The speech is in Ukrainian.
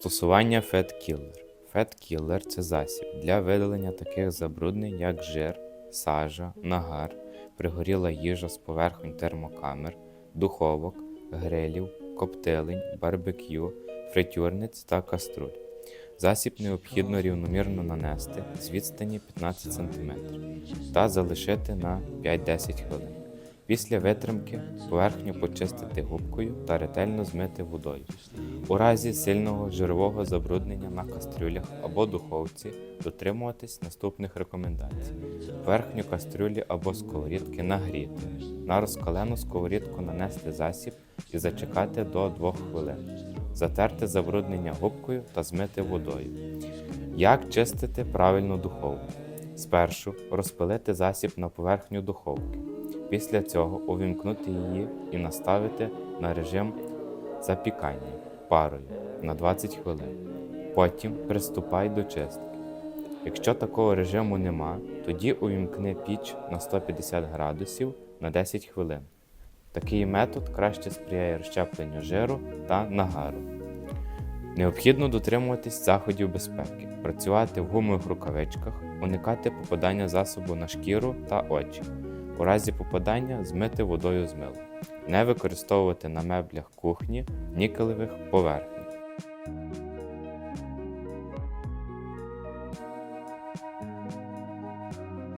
Застосування FatKiller. FatKiller – це засіб для видалення таких забруднень, як жир, сажа, нагар, пригоріла їжа з поверхонь термокамер, духовок, грилів, коптилень, барбекю, фритюрниць та каструль. Засіб необхідно рівномірно нанести з відстані 15 см та залишити на 5-10 хвилин. Після витримки поверхню почистити губкою та ретельно змити водою. У разі сильного жирового забруднення на кастрюлях або духовці дотримуватись наступних рекомендацій. Поверхню кастрюлі або сковорідки нагріти. На розкалену сковорідку нанести засіб і зачекати до 2 хвилин. Затерти забруднення губкою та змити водою. Як чистити правильно духовку? Спершу розпилити засіб на поверхню духовки. Після цього увімкнути її і наставити на режим запікання парою на 20 хвилин. Потім приступай до чистки. Якщо такого режиму нема, тоді увімкни піч на 150 градусів на 10 хвилин. Такий метод краще сприяє розщепленню жиру та нагару. Необхідно дотримуватись заходів безпеки, працювати в гумових рукавичках, уникати попадання засобу на шкіру та очі. У разі попадання змити водою з милом. Не використовувати на меблях кухні нікелевих поверхень.